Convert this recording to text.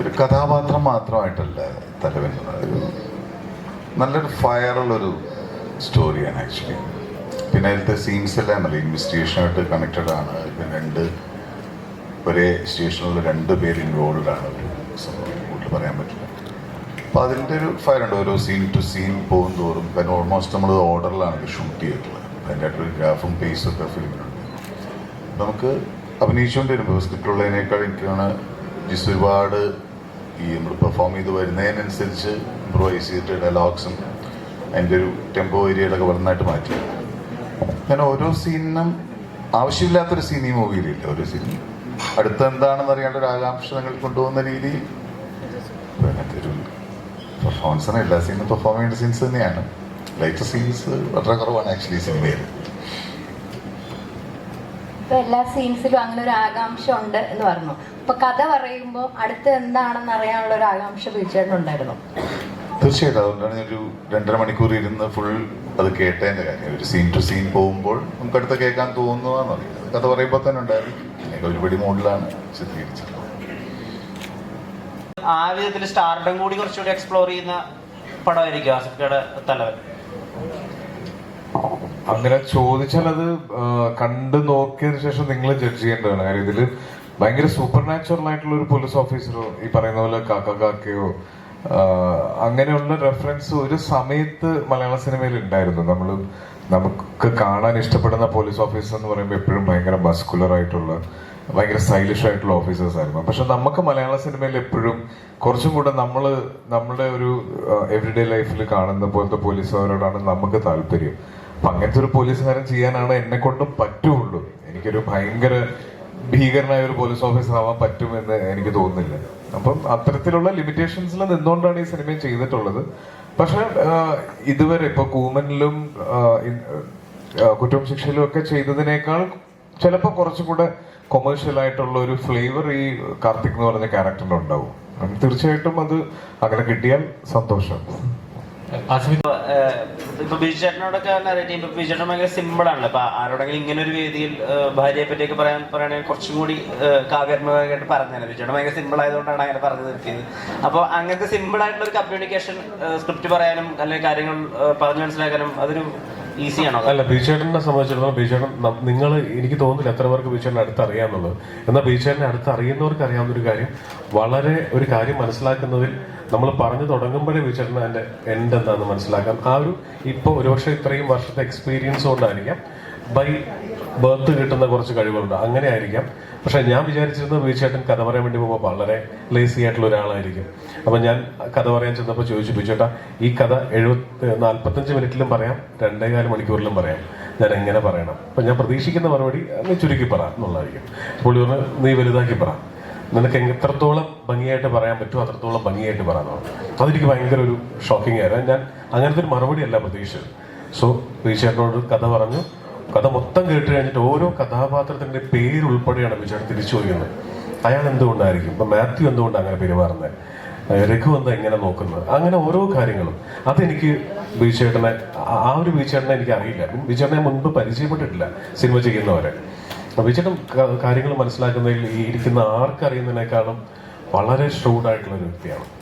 ഒരു കഥാപാത്രം മാത്രമായിട്ടല്ല തലവൻ ഒരു നല്ലൊരു ഫയറുള്ളൊരു സ്റ്റോറിയാണ് ആക്ച്വലി പിന്നെ അതിലത്തെ സീൻസ് എല്ലാം നല്ല ഇൻവെസ്റ്റിഗേഷനായിട്ട് കണക്റ്റഡ് ആണ്. പിന്നെ രണ്ട് ഒരേ സ്റ്റേഷനിലുള്ള രണ്ട് പേര് ഇൻവോൾവ് ആണ് സംഭവം. കൂടുതൽ പറയാൻ പറ്റില്ല. അപ്പോൾ അതിന്റെ ഒരു ഫയർ ഉണ്ട് ഓരോ സീൻ ടു സീൻ പോകും തോറും. കാരണം ഓൾമോസ്റ്റ് നമ്മൾ ഓർഡറിലാണ് ഷൂട്ട് ചെയ്തിട്ടുള്ളത്. അതിന്റെ ആയിട്ടൊരു ഗ്രാഫും പേസും ഒക്കെ ഫിലിമിനുണ്ട് നമുക്ക് അഭിനയിച്ചുകൊണ്ട് വരുമ്പോൾ സ്ക്രിപ്റ്റുള്ളതിനേക്കാൾ എനിക്കാണ് ജിസ് ഒരുപാട് ഈ നമ്മൾ പെർഫോം ചെയ്ത് വരുന്നതിനനുസരിച്ച് ഇമ്പ്രൂവൈസ് ചെയ്തിട്ട് ഡയലോഗ്സും അതിന്റെ ഒരു ടെമ്പോ ഏരിയകളൊക്കെ വളർന്നായിട്ട് മാറ്റി. അങ്ങനെ ഓരോ സീനിനും ആവശ്യമില്ലാത്തൊരു സീൻ ഈ മൂവിയിലില്ല ഓരോ സീനും അടുത്ത എന്താണെന്ന് അറിയാണ്ട് ഒരു ആകാംക്ഷ നിങ്ങൾ കൊണ്ടുപോകുന്ന രീതി അങ്ങനത്തെ ഒരു പെർഫോമൻസിന് എല്ലാ സീനും പെർഫോം ചെയ്യേണ്ട സീൻസ് തന്നെയാണ്. ലൈറ്റ് സീൻസ് വളരെ കുറവാണ് ആക്ച്വലി സിനിമയിൽ ഇപ്പൊ എല്ലാ സീൻസിലും അങ്ങനെ ഒരു ആകാംക്ഷ ഉണ്ട് എന്ന് പറഞ്ഞു. ഇപ്പൊ കഥ പറയുമ്പോൾ അടുത്ത് എന്താണെന്ന് അറിയാനുള്ള ഒരു ആകാംക്ഷ തീർച്ചയായിട്ടുണ്ടായിരുന്നു തീർച്ചയായിട്ടും. അതുകൊണ്ടാണ് ഞാൻ ഒരു രണ്ടര മണിക്കൂർ ഇരുന്ന് ഫുൾ അത് കേട്ടതിന്റെ കാര്യം. ഒരു സീൻ ടു സീൻ പോകുമ്പോൾ നമുക്ക് അടുത്ത് കേൾക്കാൻ തോന്നുവാന്ന് അറിയാം കഥ പറയുമ്പോൾ തന്നെ ഉണ്ടായിരുന്നു ഒരുപടി മോഡിലാണ് ചിത്രീകരിച്ചത്. ആ വിധത്തിൽ സ്റ്റാർഡം കൂടി കുറച്ചുകൂടി എക്സ്പ്ലോർ ചെയ്യുന്ന പടമായിരിക്കും ആസിഫിയുടെ തലവൻ. അങ്ങനെ ചോദിച്ചാൽ അത് കണ്ടു നോക്കിയതിന് ശേഷം നിങ്ങൾ ജഡ്ജ് ചെയ്യേണ്ടതാണ്. കാര്യം ഇതിൽ ഭയങ്കര സൂപ്പർ നാച്ചുറൽ ആയിട്ടുള്ള ഒരു പോലീസ് ഓഫീസറോ ഈ പറയുന്ന പോലെ കാക്ക കാക്കയോ അങ്ങനെയുള്ള റെഫറൻസ് ഒരു സമയത്ത് മലയാള സിനിമയിൽ ഉണ്ടായിരുന്നു. നമ്മൾ നമുക്ക് കാണാൻ ഇഷ്ടപ്പെടുന്ന പോലീസ് ഓഫീസർ എന്ന് പറയുമ്പോൾ എപ്പോഴും ഭയങ്കര മസ്കുലർ ആയിട്ടുള്ള ഭയങ്കര സ്റ്റൈലിഷ് ആയിട്ടുള്ള ഓഫീസേഴ്സ് ആയിരുന്നു. പക്ഷെ നമുക്ക് മലയാള സിനിമയിൽ എപ്പോഴും കുറച്ചും കൂടെ നമ്മൾ നമ്മുടെ ഒരു എവറിഡേ ലൈഫിൽ കാണുന്ന പോലത്തെ പോലീസുകാരോടാണ് നമുക്ക് താല്പര്യം. അപ്പൊ അങ്ങനത്തെ ഒരു പോലീസുകാരൻ ചെയ്യാനാണ് എന്നെ കൊണ്ടും പറ്റുള്ളൂ. എനിക്കൊരു ഭയങ്കര ഭീകരനായ ഒരു പോലീസ് ഓഫീസർ ആവാൻ പറ്റുമെന്ന് എനിക്ക് തോന്നുന്നില്ല. അപ്പം അത്തരത്തിലുള്ള ലിമിറ്റേഷൻസിൽ നിന്നുകൊണ്ടാണ് ഈ സിനിമ ചെയ്തിട്ടുള്ളത്. പക്ഷെ ഇതുവരെ ഇപ്പൊ കൂമനിലും കുറ്റവും ശിക്ഷയിലും ഒക്കെ ചെയ്തതിനേക്കാൾ ചിലപ്പോൾ കുറച്ചുകൂടെ കൊമേഴ്ഷ്യൽ ആയിട്ടുള്ള ഒരു ഫ്ലേവർ ഈ കാർത്തിക് എന്ന് പറഞ്ഞ ക്യാരക്ടറിന് ഉണ്ടാവും. ഉം, തീർച്ചയായിട്ടും അത് അങ്ങനെ കിട്ടിയാൽ സന്തോഷം. ഇപ്പൊ, ഏഹ്, ഇപ്പൊ ബിജു ചേട്ടനോടൊക്കെ നരേറ്റ് ചെയ്യുമ്പോൾ ഭയങ്കര സിമ്പിൾ ആണല്ലോ അപ്പൊ ആരോടെങ്കിലും ഇങ്ങനെ ഒരു വേദിയിൽ ഭാര്യയെ പറ്റിയൊക്കെ പറയാൻ പറയുകയാണെങ്കിൽ കുറച്ചും കൂടി കാവ്യാത്മകമായിട്ട് പറഞ്ഞാൽ ബിജു ഭയങ്കര സിമ്പിൾ ആയതുകൊണ്ടാണ് അങ്ങനെ പറഞ്ഞു നിർത്തിയത് അപ്പോൾ അങ്ങനത്തെ സിമ്പിൾ ആയിട്ടുള്ള ഒരു കമ്മ്യൂണിക്കേഷൻ സ്ക്രിപ്റ്റ് പറയാനും അല്ലെങ്കിൽ കാര്യങ്ങൾ പറഞ്ഞു മനസ്സിലാക്കാനും അതൊരു ഈസിയാണോ? അല്ല ബീച്ചേട്ടനെ സംബന്ധിച്ചിടത്തോളം ബീച്ചേട്ടൻ നിങ്ങൾ എനിക്ക് തോന്നുന്നില്ല എത്ര പേർക്ക് ബീച്ചേട്ടനെ അടുത്ത് അറിയാമെന്നുള്ളത് എന്നാൽ ബീച്ചേട്ടനെ അടുത്ത് അറിയുന്നവർക്ക് അറിയാവുന്ന ഒരു കാര്യം വളരെ ഒരു കാര്യം മനസ്സിലാക്കുന്നതിൽ നമ്മൾ പറഞ്ഞു തുടങ്ങുമ്പോഴേ ബീച്ചേട്ടൻ അതിന്റെ എൻഡ് എന്താണെന്ന് മനസ്സിലാക്കാം. ആ ഒരു ഇപ്പോൾ ഒരുപക്ഷെ ഇത്രയും വർഷത്തെ എക്സ്പീരിയൻസ് കൊണ്ടായിരിക്കാം. ബൈ ബർത്ത് കിട്ടുന്ന കുറച്ച് കഴിവുകളുണ്ട് അങ്ങനെ ആയിരിക്കാം പക്ഷെ ഞാൻ വിചാരിച്ചിരുന്നത് ബീച്ചേട്ടൻ കഥ പറയാൻ വേണ്ടി പോകുമ്പോൾ വളരെ ലേസി ആയിട്ടുള്ള ഒരാളായിരിക്കും. അപ്പൊ ഞാൻ കഥ പറയാൻ ചെന്നപ്പോൾ ചോദിച്ചു ബീച്ചേട്ടാ ഈ കഥ എഴുപത്തി നാൽപ്പത്തഞ്ച് മിനിറ്റിലും പറയാം രണ്ടേകാൽ മണിക്കൂറിലും പറയാം. ഞാൻ എങ്ങനെ പറയണം? അപ്പൊ ഞാൻ പ്രതീക്ഷിക്കുന്ന മറുപടി അങ്ങ് ചുരുക്കി പറ എന്നുള്ളതായിരിക്കും. പുള്ളി പറഞ്ഞു നീ വലുതാക്കി പറ. നിനക്ക് എത്രത്തോളം ഭംഗിയായിട്ട് പറയാൻ പറ്റുമോ അത്രത്തോളം ഭംഗിയായിട്ട് പറയാനാണ് അതെനിക്ക് ഭയങ്കര ഒരു ഷോക്കിംഗ് ആയിരുന്നു. ഞാൻ അങ്ങനത്തെ ഒരു മറുപടി അല്ല പ്രതീക്ഷിച്ചത്. സോ ബീച്ചേട്ടനോട് കഥ പറഞ്ഞു. കഥ മൊത്തം കേട്ട് കഴിഞ്ഞിട്ട് ഓരോ കഥാപാത്രത്തിന്റെ പേര് ഉൾപ്പെടെയാണ് ബീച്ചേട്ടൻ തിരിച്ചു ചോദിക്കുന്നത് അയാൾ എന്തുകൊണ്ടായിരിക്കും? ഇപ്പൊ മാത്യു എന്തുകൊണ്ട് അങ്ങനെ പെരുമാറുന്നത്? രഘു എന്താ എങ്ങനെ നോക്കുന്നത്? അങ്ങനെ ഓരോ കാര്യങ്ങളും. അതെനിക്ക് ബീച്ചേട്ടനെ ആ- ഒരു ബീച്ചേട്ടനെ എനിക്ക് അറിയില്ല. ബീച്ചേട്ടനെ മുൻപ് പരിചയപ്പെട്ടിട്ടില്ല സിനിമ ചെയ്യുന്നവരെ. ബീച്ചേട്ടൻ കാര്യങ്ങൾ മനസ്സിലാക്കുന്നതിൽ ഈ ഇരിക്കുന്ന ആർക്കറിയുന്നതിനേക്കാളും വളരെ ഷ്രൂഡായിട്ടുള്ള ഒരു വ്യക്തിയാണ്.